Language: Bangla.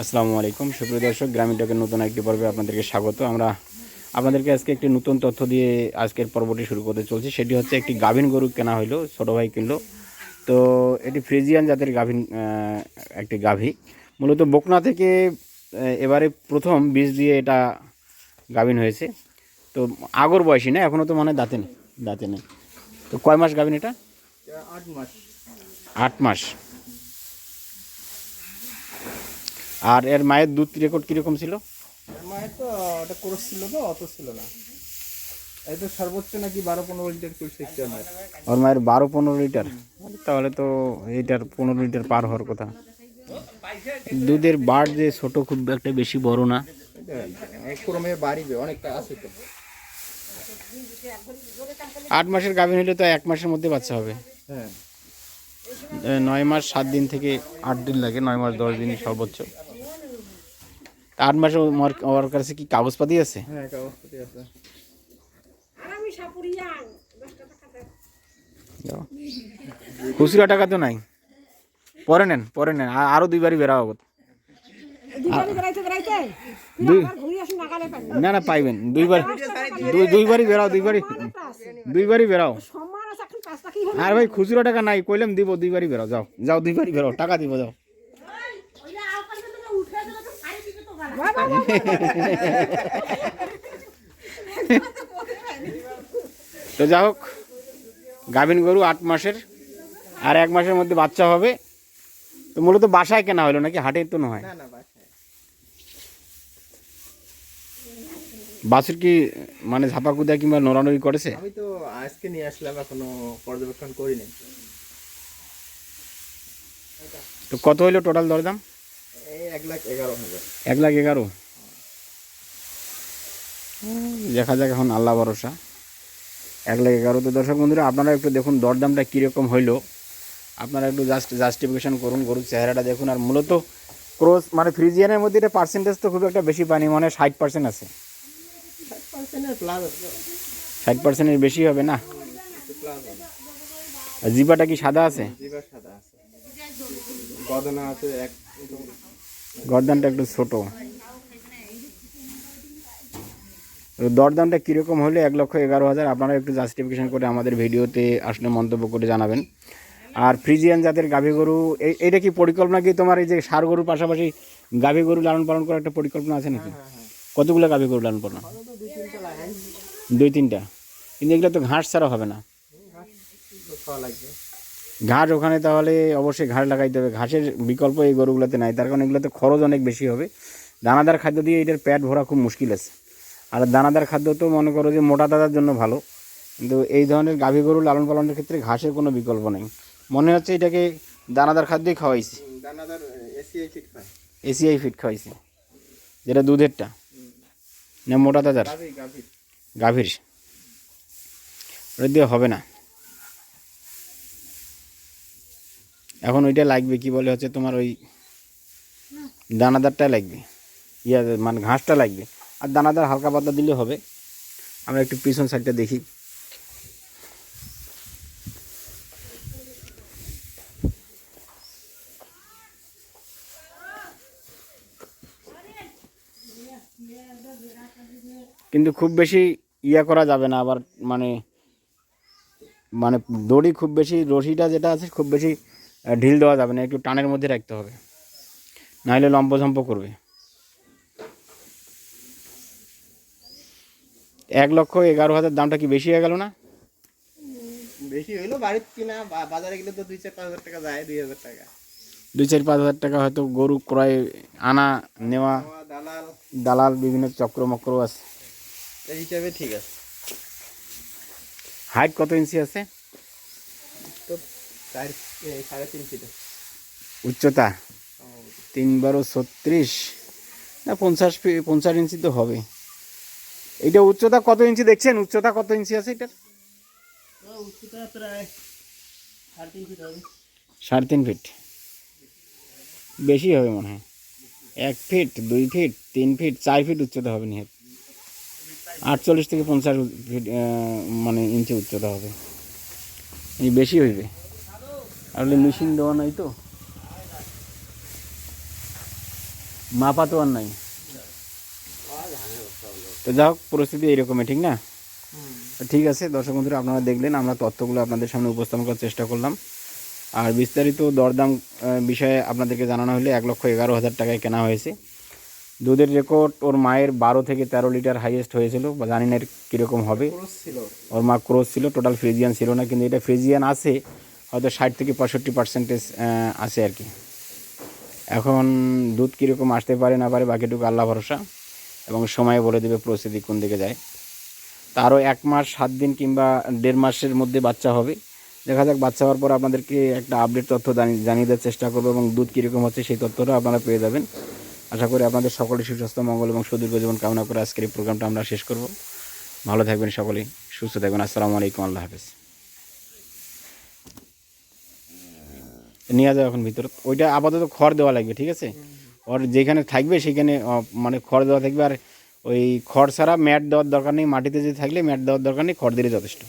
আসসালামু আলাইকুম। সুপ্রিয় দর্শক গ্রামীণ টকের নতুন একটি পর্বে আপনাদেরকে স্বাগত। আমরা আপনাদেরকে আজকে একটি নতুন তথ্য দিয়ে আজকের পর্বটি শুরু করতে চলছি। সেটি হচ্ছে একটি গাভিন গরু কেনা হইল ছোটো ভাই কিনলো। তো এটি ফ্রিজিয়ান জাতের গাভিন একটি গাভী। মূলত বকনা থেকে এবারে প্রথম বীজ দিয়ে এটা গাভিন হয়েছে। তো আগর বয়সী না এখনও তো মানে দাঁতে নেই দাঁতে নেই। তো কয় মাস গাভিন এটা আট মাস। আট মাস। আর এর মায়ের দুধ রেকর্ড কীরকম ছিল? মায়ের তো ওটা কোর্স ছিল তো অত ছিল না। এই তো সর্বোচ্চ নাকি বারো পনেরো লিটার করছে ওর মায়ের বারো পনেরো লিটার? তাহলে তো এইটার পনেরো লিটার পার হওয়ার কথা। দুধের বার যে ছোট খুব একটা বেশি বড় না। এক ক্রমে বাড়িবে অনেকটা আছে তো। আট মাসের গাভিন হলে তো এক মাসের মধ্যে বাচ্চা হবে। হ্যাঁ। নয় মাস সাত দিন থেকে আট দিন লাগে নয় মাস দশ দিনই সর্বোচ্চ। আট মাসে ওর ওর কাছে কি কাগজপাতি আছে? হ্যাঁ কাগজপত্র আছে। খুচরা টাকা তো নাই। পরে নেন পরে নেন। আরও দুইবারই বেড়া হবে দুবারই বেড়াইতে বেড়াইতে? দুই আবার ঘুরে আসি না না পাইবেন। দুইবার দুই দুইবারই বেরাও দুইবারই দুইবারই পাঁচ আর ভাই খুচরা টাকা নাই কইলাম দিব দুইবারই বেরাও যাও যাও দুইবারই বেরাও টাকা দিব যাও। তো যা হোক গাভিন গরু আট মাসের আর এক মাসের মধ্যে বাচ্চা হবে। তো মূলত বাসায় কেনা হলো নাকি? হাটে তো নয়। বাছুর কি মানে ঝাপা কুদা কিংবা নড়ানড়ি করেছে? আমি তো আজকে নিয়ে আসলাম এখনও পর্যবেক্ষণ করি নাই তো কত হইল টোটাল দরদাম? এক লাখ এগারো হাজার। এক লাখ এগারো? দেখা যাক এখন আল্লাহ ভরসা। এক লাখ এগারো তো দর্শক বন্ধুরা আপনারা একটু দেখুন দরদামটা কীরকম হইল। আপনারা একটু জাস্ট জাস্টিফিকেশন করুন গরুর চেহারাটা দেখুন। আর মূলত ক্রস মানে ফ্রিজিয়ানের মধ্যে এটা পার্সেন্টেজ তো খুব একটা বেশি পানি মানে ষাট পার্সেন্ট আছে। ষাট পার্সেন্টের বেশি হবে না? জিবাটা কি সাদা আছে? সাদা আছে। গদনা আছে এক গরদানটা একটু ছোট। দরদামটা কীরকম হলে এক লক্ষ এগারো হাজার? আপনারা একটু জাস্টিফিকেশন করে আমাদের ভিডিওতে আসলে মন্তব্য করে জানাবেন। আর ফ্রিজিয়ান জাতের গাভী গরু এই এইটা কি পরিকল্পনা কি তোমার এই যে সার গরুর পাশাপাশি গাভী গরু লালন পালন করার একটা পরিকল্পনা আছে নাকি? কতগুলো গাভী গরু লালন পালন? দুই তিনটা কিন্তু এগুলো তো ঘাস ছাড়া হবে না। ঘাস ওখানে তাহলে অবশ্যই ঘাস লাগাইতে হবে। ঘাসের বিকল্প এই গরুগুলোতে নাই তার কারণ এগুলোতে খরচ অনেক বেশি হবে। দানাদার খাদ্য দিয়ে এটার পেট ভরা খুব মুশকিল আছে। আর দানাদার খাদ্য তো মনে করো যে মোটা দাদার জন্য ভালো। কিন্তু এই ধরনের গাভী গরু লালন পালনের ক্ষেত্রে ঘাসের কোনো বিকল্প নেই। মনে হচ্ছে এটাকে দানাদার খাদ্যই খাওয়াইছি। দানাদার এসিআই ফিট এসিআই ফিট খাওয়াইছি যেটা দুধেরটা। না মোটা দাদার? গাভি গাভি গাভীর। ওটা দিয়ে হবে না। এখন ওইটা লাগবে কি বলে হচ্ছে তোমার ওই দানাদারটা লাগবে। ইয়া মানে ঘাসটা লাগবে। আর দানাদার হালকা পাতলা দিলে হবে। আমরা একটু পিছন সাইডটা দেখি। কিন্তু খুব বেশি ইয়া করা যাবে না, আবার মানে মানে দড়ি খুব বেশি, রশিটা যেটা আছে খুব বেশি ঢিল দেওয়া যাবে না একটু টানের মধ্যে রাখতে হবে। নাহলে লম্পঝম্প করবে। এক লক্ষ এগারো হাজার দামটা কি বেশি হয়ে গেল না? বেশি হইল বাড়ির কিনা বাজারে গেলে তো দুই চার পাঁচ হাজার টাকা যায় দুই হাজার টাকা। দুই চার পাঁচ হাজার টাকা হয়তো গরু ক্রয় আনা নেওয়া দালাল। দালাল বিভিন্ন চক্র মক্র আছে। এই হিসাবে ঠিক আছে। হাইট কত ইঞ্চি আছে? তো সাড়ে তিন ফিটে উচ্চতা তিন বারো ছত্রিশ। না পঞ্চাশ পঞ্চাশ ইঞ্চি তো হবে। এটা উচ্চতা কত ইঞ্চি দেখছেন? উচ্চতা কত ইঞ্চি আছে এটার? উচ্চতা প্রায় সাড়ে তিন ফিট সাড়ে তিন ফিট বেশি হবে মনে হয়। এক ফিট দুই ফিট তিন ফিট চার ফিট উচ্চতা হবে নিহাত আটচল্লিশ থেকে পঞ্চাশ ফিট মানে ইঞ্চি উচ্চতা হবে। এই বেশি হইবে। আসলে মেশিন দেওয়া নাই তো? মাপা তো আর নাই। তো যা হোক পরিস্থিতি এইরকমই ঠিক না? ঠিক আছে দর্শক বন্ধুরা আপনারা দেখলেন আমরা তথ্যগুলো আপনাদের সামনে উপস্থাপন করার চেষ্টা করলাম। আর বিস্তারিত দরদাম বিষয়ে আপনাদেরকে জানানো হলে এক লক্ষ এগারো হাজার টাকায় কেনা হয়েছে। দুধের রেকর্ড ওর মায়ের বারো থেকে তেরো লিটার হাইয়েস্ট হয়েছিল বা জানি না কীরকম হবে। ওর মা ক্রোজ ছিল টোটাল ফ্রিজিয়ান ছিল না কিন্তু এটা ফ্রিজিয়ান আছে। হয়তো ষাট থেকে পঁয়ষট্টি পার্সেন্টেজ আছে আর কি। এখন দুধ কীরকম আসতে পারে না পারে বাকিটুকু আল্লাহ ভরসা এবং সময় বলে দেবে পরিস্থিতি কোন দিকে যায়। তারও এক মাস, সাত দিন কিংবা দেড় মাসের মধ্যে বাচ্চা হবে। দেখা যাক, বাচ্চা হওয়ার পর আপনাদেরকে একটা আপডেট তথ্য জানি- জানিয়ে দেওয়ার চেষ্টা করব এবং দুধ কীরকম হচ্ছে সেই তথ্যটা আপনারা পেয়ে যাবেন। আশা করি আপনাদের সকলের সুস্বাস্থ্য, মঙ্গল এবং সুদীর্ঘ জীবন কামনা করে আজকের এই প্রোগ্রামটা আমরা শেষ করব। ভালো থাকবেন সকলেই, সুস্থ থাকবেন। আসসালামু আলাইকুম, আল্লাহ হাফেজ। নিয়ে যাবে এখন ভিতর। ওইটা আপাতত খড় দেওয়া লাগবে, ঠিক আছে? ওর যেখানে থাকবে সেখানে মানে খড় দেওয়া থাকবে। আর ওই খড় ছাড়া ম্যাট দেওয়ার দরকার নেই, মাটিতে যদি থাকলে ম্যাট দেওয়ার দরকার নেই, খড় দিলে যথেষ্ট।